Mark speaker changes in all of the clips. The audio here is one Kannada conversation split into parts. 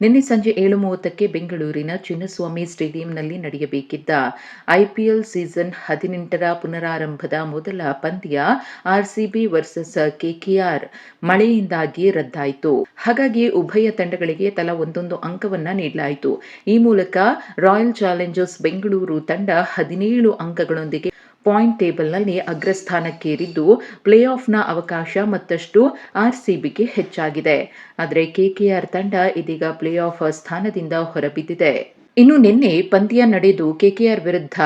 Speaker 1: ನಿನ್ನೆ ಸಂಜೆ ಏಳು ಮೂವತ್ತಕ್ಕೆ ಬೆಂಗಳೂರಿನ ಚಿನ್ನಸ್ವಾಮಿ ಸ್ಟೇಡಿಯಂನಲ್ಲಿ ನಡೆಯಬೇಕಿದ್ದ ಐಪಿಎಲ್ ಸೀಸನ್ ಹದಿನೆಂಟರ ಪುನರಾರಂಭದ ಮೊದಲ ಪಂದ್ಯ ಆರ್ಸಿಬಿ ವರ್ಸಸ್ ಕೆಕೆಆರ್ ಮಳೆಯಿಂದಾಗಿ ರದ್ದಾಯಿತು. ಹಾಗಾಗಿ ಉಭಯ ತಂಡಗಳಿಗೆ ತಲಾ ಒಂದೊಂದು ಅಂಕವನ್ನ ನೀಡಲಾಯಿತು. ಈ ಮೂಲಕ ರಾಯಲ್ ಚಾಲೆಂಜರ್ಸ್ ಬೆಂಗಳೂರು ತಂಡ ಹದಿನೇಳು ಅಂಕಗಳೊಂದಿಗೆ ಪಾಯಿಂಟ್ ಟೇಬಲ್ನಲ್ಲಿ ಅಗ್ರಸ್ಥಾನಕ್ಕೇರಿದ್ದು ಪ್ಲೇ ಆಫ್ನ ಅವಕಾಶ ಮತ್ತಷ್ಟು ಆರ್ಸಿಬಿಗೆ ಹೆಚ್ಚಾಗಿದೆ. ಆದರೆ ಕೆಕೆಆರ್ ತಂಡ ಇದೀಗ ಪ್ಲೇ ಆಫ್ ಸ್ಥಾನದಿಂದ ಹೊರಬಿದ್ದಿದೆ. ಇನ್ನು ನಿನ್ನೆ ಪಂದ್ಯ ನಡೆದು ಕೆಕೆಆರ್ ವಿರುದ್ಧ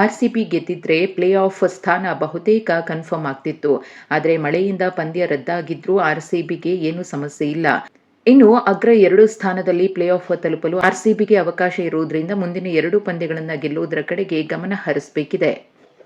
Speaker 1: ಆರ್ಸಿಬಿ ಗೆದ್ದಿದ್ರೆ ಪ್ಲೇ ಆಫ್ ಸ್ಥಾನ ಬಹುತೇಕ ಕನ್ಫರ್ಮ್ ಆಗ್ತಿತ್ತು. ಆದರೆ ಮಳೆಯಿಂದ ಪಂದ್ಯ ರದ್ದಾಗಿದ್ರೂ ಆರ್ಸಿಬಿಗೆ ಏನು ಸಮಸ್ಯೆ ಇಲ್ಲ. ಇನ್ನು ಅಗ್ರ ಎರಡು ಸ್ಥಾನದಲ್ಲಿ ಪ್ಲೇ ಆಫ್ ತಲುಪಲು ಆರ್ಸಿಬಿಗೆ ಅವಕಾಶ ಇರುವುದರಿಂದ ಮುಂದಿನ ಎರಡು ಪಂದ್ಯಗಳನ್ನು ಗೆಲ್ಲುವುದರ ಕಡೆಗೆ ಗಮನ ಹರಿಸಬೇಕಿದೆ.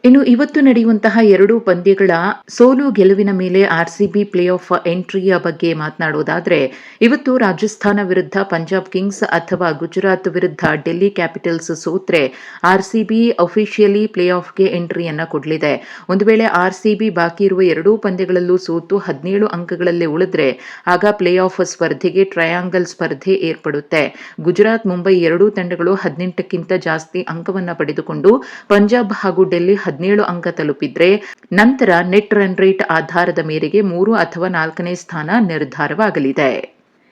Speaker 1: ಇನ್ನು ಇವತ್ತು ನಡೆಯುವಂತಹ ಎರಡು ಪಂದ್ಯಗಳ ಸೋಲು ಗೆಲುವಿನ ಮೇಲೆ ಆರ್ಸಿಬಿ ಪ್ಲೇ ಆಫ್ ಎಂಟ್ರಿಯ ಬಗ್ಗೆ ಮಾತನಾಡೋದಾದರೆ, ಇವತ್ತು ರಾಜಸ್ಥಾನ ವಿರುದ್ಧ ಪಂಜಾಬ್ ಕಿಂಗ್ಸ್ ಅಥವಾ ಗುಜರಾತ್ ವಿರುದ್ಧ ಡೆಲ್ಲಿ ಕ್ಯಾಪಿಟಲ್ಸ್ ಸೋತ್ರೆ ಆರ್ಸಿಬಿ ಅಫಿಷಿಯಲಿ ಪ್ಲೇ ಆಫ್ಗೆ ಎಂಟ್ರಿಯನ್ನು ಕೊಡಲಿದೆ. ಒಂದು ವೇಳೆ ಆರ್ಸಿಬಿ ಬಾಕಿ ಇರುವ ಎರಡೂ ಪಂದ್ಯಗಳಲ್ಲೂ ಸೋತು ಹದಿನೇಳು ಅಂಕಗಳಲ್ಲಿ ಉಳಿದ್ರೆ, ಆಗ ಪ್ಲೇ ಆಫ್ ಸ್ಪರ್ಧೆಗೆ ಟ್ರಯಾಂಗಲ್ ಸ್ಪರ್ಧೆ ಏರ್ಪಡುತ್ತೆ. ಗುಜರಾತ್, ಮುಂಬೈ ಎರಡೂ ತಂಡಗಳು ಹದಿನೆಂಟಕ್ಕಿಂತ ಜಾಸ್ತಿ ಅಂಕವನ್ನು ಪಡೆದುಕೊಂಡು, ಪಂಜಾಬ್ ಹಾಗೂ ಡೆಲ್ಲಿ ಹದಿನೇಳು ಅಂಕ ತಲುಪಿದ್ರೆ ನಂತರ ನೆಟ್ ರನ್ ರೇಟ್ ಆಧಾರದ ಮೇರೆಗೆ ಮೂರು ಅಥವಾ ನಾಲ್ಕನೇ ಸ್ಥಾನ ನಿರ್ಧಾರವಾಗಲಿದೆ.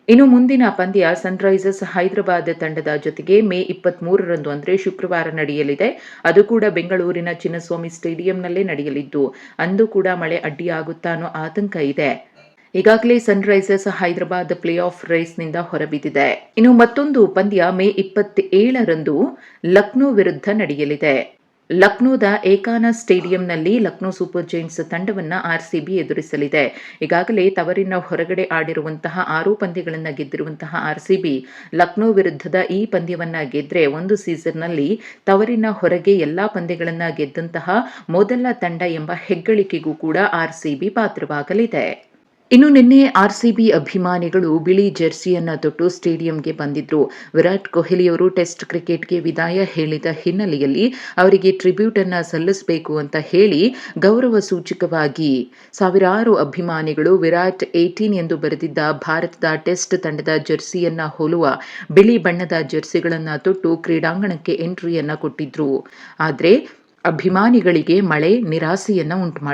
Speaker 1: ಇನ್ನು ಮುಂದಿನ ಪಂದ್ಯ ಸನ್ರೈಸರ್ಸ್ ಹೈದರಾಬಾದ್ ತಂಡದ ಜೊತೆಗೆ ಮೇ ಇಪ್ಪತ್ತ್ ಮೂರರಂದು ಅಂದರೆ ಶುಕ್ರವಾರ ನಡೆಯಲಿದೆ. ಅದು ಕೂಡ ಬೆಂಗಳೂರಿನ ಚಿನ್ನಸ್ವಾಮಿ ಸ್ಟೇಡಿಯಂನಲ್ಲೇ ನಡೆಯಲಿದ್ದು, ಅಂದು ಕೂಡ ಮಳೆ ಅಡ್ಡಿಯಾಗುತ್ತಾ ಅನ್ನೋ ಆತಂಕ ಇದೆ. ಈಗಾಗಲೇ ಸನ್ರೈಸರ್ಸ್ ಹೈದರಾಬಾದ್ ಪ್ಲೇ ಆಫ್ ರೇಸ್ನಿಂದ ಹೊರಬಿದ್ದಿದೆ. ಇನ್ನು ಮತ್ತೊಂದು ಪಂದ್ಯ ಮೇ ಇಪ್ಪತ್ತೇಳರಂದು ಲಕ್ನೋ ವಿರುದ್ಧ ನಡೆಯಲಿದೆ. ಲಕ್ನೋದ ಏಕಾನ ಸ್ಟೇಡಿಯಂನಲ್ಲಿ ಲಕ್ನೋ ಸೂಪರ್ ಜೈಂಟ್ಸ್ ತಂಡವನ್ನ ಆರ್ಸಿಬಿ ಎದುರಿಸಲಿದೆ. ಈಗಾಗಲೇ ತವರಿನ ಹೊರಗಡೆ ಆಡಿರುವಂತಹ ಆರು ಪಂದ್ಯಗಳನ್ನು ಗೆದ್ದಿರುವಂತಹ ಆರ್ಸಿಬಿ ಲಕ್ನೋ ವಿರುದ್ಧದ ಈ ಪಂದ್ಯವನ್ನ ಗೆದ್ರೆ ಒಂದು ಸೀಸನ್ನಲ್ಲಿ ತವರಿನ ಹೊರಗೆ ಎಲ್ಲಾ ಪಂದ್ಯಗಳನ್ನು ಗೆದ್ದಂತಹ ಮೊದಲ ತಂಡ ಎಂಬ ಹೆಗ್ಗಳಿಕೆಗೂ ಕೂಡ ಆರ್ಸಿಬಿ ಪಾತ್ರವಾಗಲಿದೆ. ಇನ್ನು ನಿನ್ನೆ ಆರ್ಸಿಬಿ ಅಭಿಮಾನಿಗಳು ಬಿಳಿ ಜೆರ್ಸಿಯನ್ನ ತೊಟ್ಟು ಸ್ಟೇಡಿಯಂಗೆ ಬಂದಿದ್ರು. ವಿರಾಟ್ ಕೊಹ್ಲಿಯವರು ಟೆಸ್ಟ್ ಕ್ರಿಕೆಟ್ಗೆ ವಿದಾಯ ಹೇಳಿದ ಹಿನ್ನೆಲೆಯಲ್ಲಿ ಅವರಿಗೆ ಟ್ರಿಬ್ಯೂಟ್ ಅನ್ನ ಸಲ್ಲಿಸಬೇಕು ಅಂತ ಹೇಳಿ ಗೌರವ ಸೂಚಕವಾಗಿ ಸಾವಿರಾರು ಅಭಿಮಾನಿಗಳು ವಿರಾಟ್ ಏಟೀನ್ ಎಂದು ಬರೆದಿದ್ದ ಭಾರತದ ಟೆಸ್ಟ್ ತಂಡದ ಜೆರ್ಸಿಯನ್ನ ಹೋಲುವ ಬಿಳಿ ಬಣ್ಣದ ಜೆರ್ಸಿಗಳನ್ನ ತೊಟ್ಟು ಕ್ರೀಡಾಂಗಣಕ್ಕೆ ಎಂಟ್ರಿಯನ್ನ ಕೊಟ್ಟಿದ್ರು. ಆದರೆ ಅಭಿಮಾನಿಗಳಿಗೆ ಮಳೆ ನಿರಾಸೆಯನ್ನ ಉಂಟು